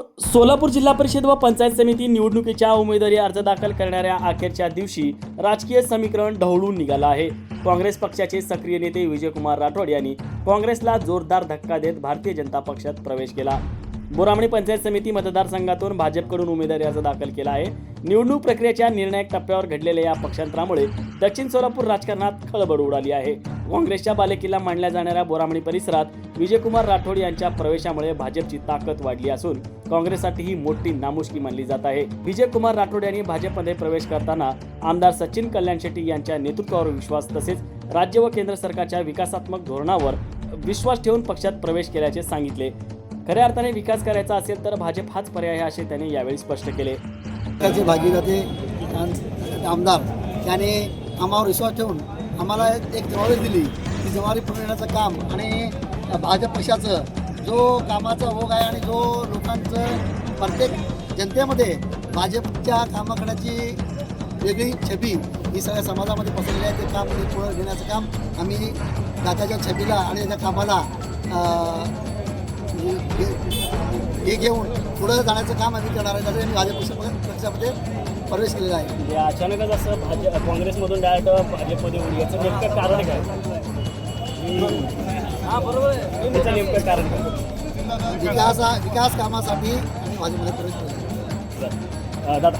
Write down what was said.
सोलापूर जिल्हा परिषद व पंचायत समिती निवडणुकीच्या उमेदवारी अर्ज दाखल करणाऱ्या अखेरच्या दिवशी राजकीय समीकरण ढवळून निघालं आहे. काँग्रेस पक्षाचे सक्रिय नेते विजयकुमार राठोड यांनी काँग्रेसला जोरदार धक्का देत भारतीय जनता पक्षात प्रवेश केला. बोरामणी पंचायत समिती मतदारसंघातून भाजपकडून उमेदवारी अर्ज दाखल केला आहे. निवडणूक प्रक्रियेच्या निर्णायक टप्प्यावर घडलेल्या या पक्षांतरामुळे दक्षिण सोलापूर राजकारणात खळबळ उडाली आहे. काँग्रेसच्या बालेकिल्ला मानल्या जाणाऱ्या बोरामणी परिसरात विजयकुमार राठोड यांच्या प्रवेशामुळे भाजपची ताकद वाढली असून काँग्रेससाठी ही मोठी नामुष्की मानली जात आहे. विजयकुमार राठोड यांनी भाजपमध्ये प्रवेश करताना आमदार सचिन कल्याण शेट्टी यांच्या नेतृत्वावर विश्वास तसेच राज्य व केंद्र सरकारच्या विकासात्मक धोरणावर विश्वास ठेवून पक्षात प्रवेश केल्याचे सांगितले. खऱ्या अर्थाने विकास करायचा असेल तर भाजप हाच पर्याय आहे असे त्यांनी यावेळी स्पष्ट केले. पक्षाचे भागीदाते आमदार त्याने आम्हावर विश्वास ठेवून आम्हाला एक जबाबदारी दिली. ती जबाबदारी पुरवण्याचं काम आणि भाजप पक्षाचं जो कामाचा ओघ आहे आणि जो लोकांचं प्रत्येक जनतेमध्ये भाजपच्या कामाकडची वेगळी छबी ही सगळ्या समाजामध्ये पसरलेली आहे. ते काम पुढे घेण्याचं काम आम्ही दादाच्या छबीला आणि त्या कामाला हे घेऊन पुढे जाण्याचं काम आम्ही करणार आहे. त्यासाठी आम्ही भाजप पक्ष- पक्षामध्ये प्रवेश केलेला आहे. म्हणजे अचानकच असं भाजप काँग्रेसमधून डायरेक्ट भाजपमध्ये उडी. याचं नेमकं कारण काय? हा बरोबर आहे. त्याचं नेमकं कारण काय? विकास विकास कामासाठी आम्ही भाजपमध्ये प्रवेश केला दादा